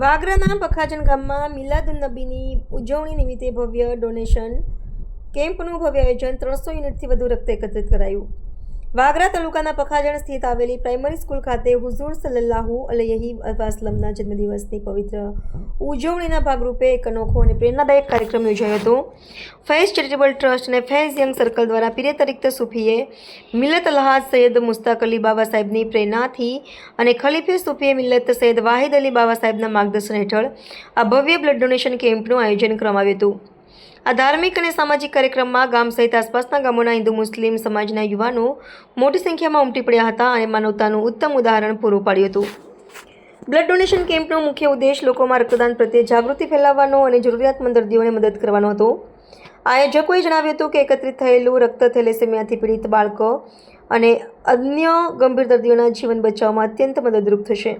વાગરાના પખાજન ગામમાં મિલાદુન નબીની ઉજવણી નિમિત્તે ભવ્ય ડોનેશન કેમ્પનું ભવ્ય આયોજન ત્રણસો યુનિટથી વધુ રક્ત એકત્રિત કરાયું. વાગરા તાલુકાના પખાજણ સ્થિત આવેલી પ્રાઇમરી સ્કૂલ ખાતે હુઝુર સલ્લાહુ અલયહી વસલમના જન્મદિવસની પવિત્ર ઉજવણીના ભાગરૂપે એક અનોખો અને પ્રેરણાદાયક કાર્યક્રમ યોજાયો હતો. ફૈઝ ચેરિટેબલ ટ્રસ્ટ અને ફૈઝ યંગ સર્કલ દ્વારા પીરે તરીકે સુફીએ મિલત અલ્હાદ સૈયદ મુસ્તાક અલી બાબા સાહેબની પ્રેરણાથી અને ખલીફે સુફીએ મિલત સૈયદ વાહિદ અલી બાબા સાહેબના માર્ગદર્શન હેઠળ આ ભવ્ય બ્લડ ડોનેશન કેમ્પનું આયોજન કરવામાં આવ્યું હતું. આ ધાર્મિક અને સામાજિક કાર્યક્રમમાં ગામ સહિત આસપાસના ગામોના હિન્દુ, મુસ્લિમ સમાજના યુવાનો મોટી સંખ્યામાં ઉમટી પડ્યા હતા અને માનવતાનું ઉત્તમ ઉદાહરણ પૂરું પાડ્યું હતું. બ્લડ ડોનેશન કેમ્પનો મુખ્ય ઉદ્દેશ લોકોમાં રક્તદાન પ્રત્યે જાગૃતિ ફેલાવવાનો અને જરૂરિયાતમંદ દર્દીઓને મદદ કરવાનો હતો. આયોજકોએ જણાવ્યું હતું કે એકત્રિત થયેલું રક્ત થેલેસેમિયાથી પીડિત બાળકો અને અન્ય ગંભીર દર્દીઓના જીવન બચાવવામાં અત્યંત મદદરૂપ થશે.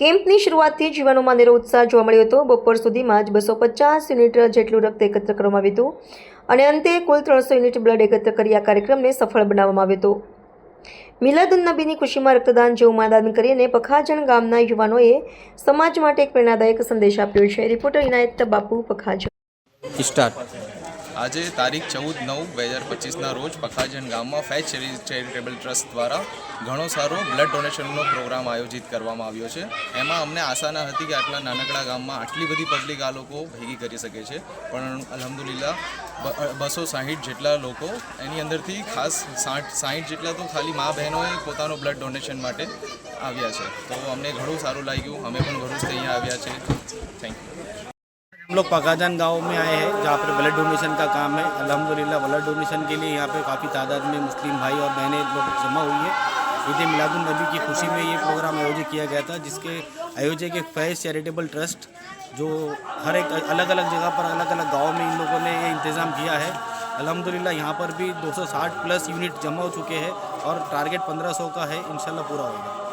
કેમ્પની શરૂઆતથી જ યુવાનોમાં ઉત્સાહ જોવા મળ્યો હતો. બપોર સુધીમાં જ બસો પચાસ યુનિટ જેટલું રક્ત એકત્ર કરવામાં આવ્યું હતું અને અંતે કુલ ત્રણસો યુનિટ બ્લડ એકત્ર કરી આ કાર્યક્રમને સફળ બનાવવામાં આવ્યો હતો. મિલાદુન નબીની ખુશીમાં રક્તદાન જેવું માદાન કરીને પખાજણ ગામના યુવાનોએ સમાજ માટે એક પ્રેરણાદાયક સંદેશ આપ્યો છે. રિપોર્ટર ઇનાયત બાપુ પખાજણ સ્ટાર્ટ. આજે તારીખ ચૌદ નવ બે હજાર પચીસના રોજ પખાજન ગામમાં ફેચ ચેરિટેબલ ટ્રસ્ટ દ્વારા ઘણો સારો બ્લડ ડોનેશનનો પ્રોગ્રામ આયોજિત કરવામાં આવ્યો છે. એમાં અમને આશા ન હતી કે આટલા નાનકડા ગામમાં આટલી બધી પબ્લિક આ લોકો ભેગી કરી શકે છે. પણ અલહમદુલિલ્લા બસો સાહીઠ જેટલા લોકો, એની અંદરથી ખાસ સાઠ, સાહીઠ જેટલા તો ખાલી મા બહેનોએ પોતાનો બ્લડ ડોનેશન માટે આવ્યા છે. તો અમને ઘણું સારું લાગ્યું. અમે પણ ભરૂચથી અહીંયા આવ્યા છે. થેન્ક યુ हम लोग पकाजान गाँव में आए हैं, जहाँ पर ब्लड डोनेशन का काम है। अल्हम्दुलिल्लाह ब्लड डोनेशन के लिए यहाँ पे काफ़ी तादाद में मुस्लिम भाई और बहनें लोग जमा हुई है। ईद मिलादुल नबी की खुशी में ये प्रोग्राम आयोजित किया गया था, जिसके आयोजक एक फैज़ चैरिटेबल ट्रस्ट जो हर एक अलग अलग जगह पर अलग अलग गाँव में इन लोगों ने ये इंतज़ाम किया है। अल्हम्दुलिल्लाह, यहाँ पर भी 260 प्लस यूनिट जमा हो चुके हैं और टारगेट 1500 का है, इंशाल्लाह पूरा होगा।